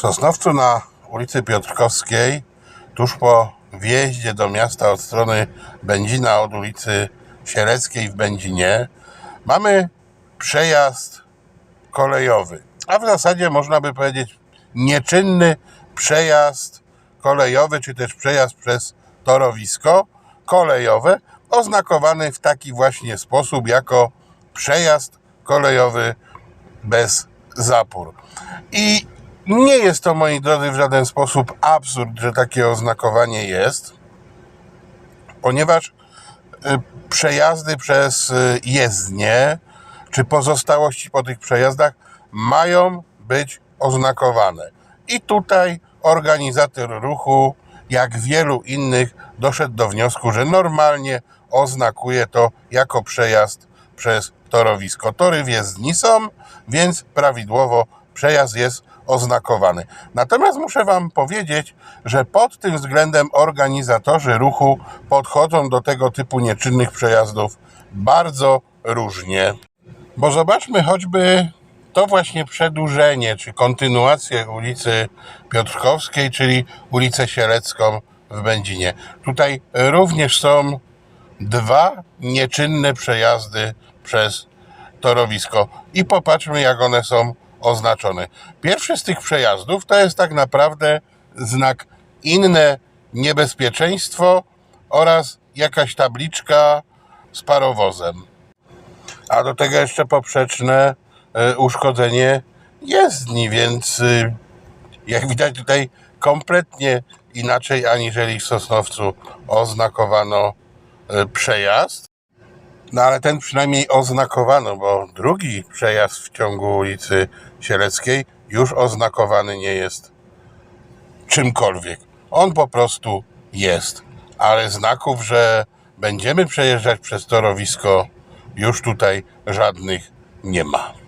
W Sosnowcu na ulicy Piotrkowskiej, tuż po wjeździe do miasta od strony Będzina, od ulicy Siereckiej w Będzinie, mamy przejazd kolejowy. A w zasadzie można by powiedzieć nieczynny przejazd kolejowy, czy też przejazd przez torowisko kolejowe, oznakowany w taki właśnie sposób jako przejazd kolejowy bez zapór. I nie jest to, moi drodzy, w żaden sposób absurd, że takie oznakowanie jest, ponieważ y, przejazdy przez y, jezdnie, czy pozostałości po tych przejazdach mają być oznakowane. I tutaj organizator ruchu, jak wielu innych, doszedł do wniosku, że normalnie oznakuje to jako przejazd przez torowisko. Tory w jezdni są, więc prawidłowo przejazd jest oznakowany. Natomiast muszę Wam powiedzieć, że pod tym względem organizatorzy ruchu podchodzą do tego typu nieczynnych przejazdów bardzo różnie. Bo zobaczmy choćby to właśnie przedłużenie, czy kontynuację ulicy Piotrkowskiej, czyli ulicę Sielecką w Będzinie. Tutaj również są dwa nieczynne przejazdy przez torowisko. I popatrzmy, jak one są oznaczone. Pierwszy z tych przejazdów to jest tak naprawdę znak inne niebezpieczeństwo oraz jakaś tabliczka z parowozem. A do tego jeszcze poprzeczne e, uszkodzenie jezdni, więc y, jak widać tutaj kompletnie inaczej aniżeli w Sosnowcu oznakowano e, przejazd. No ale ten przynajmniej oznakowano, bo drugi przejazd w ciągu ulicy Sieleckiej już oznakowany nie jest czymkolwiek. On po prostu jest. Ale znaków, że będziemy przejeżdżać przez torowisko, już tutaj żadnych nie ma.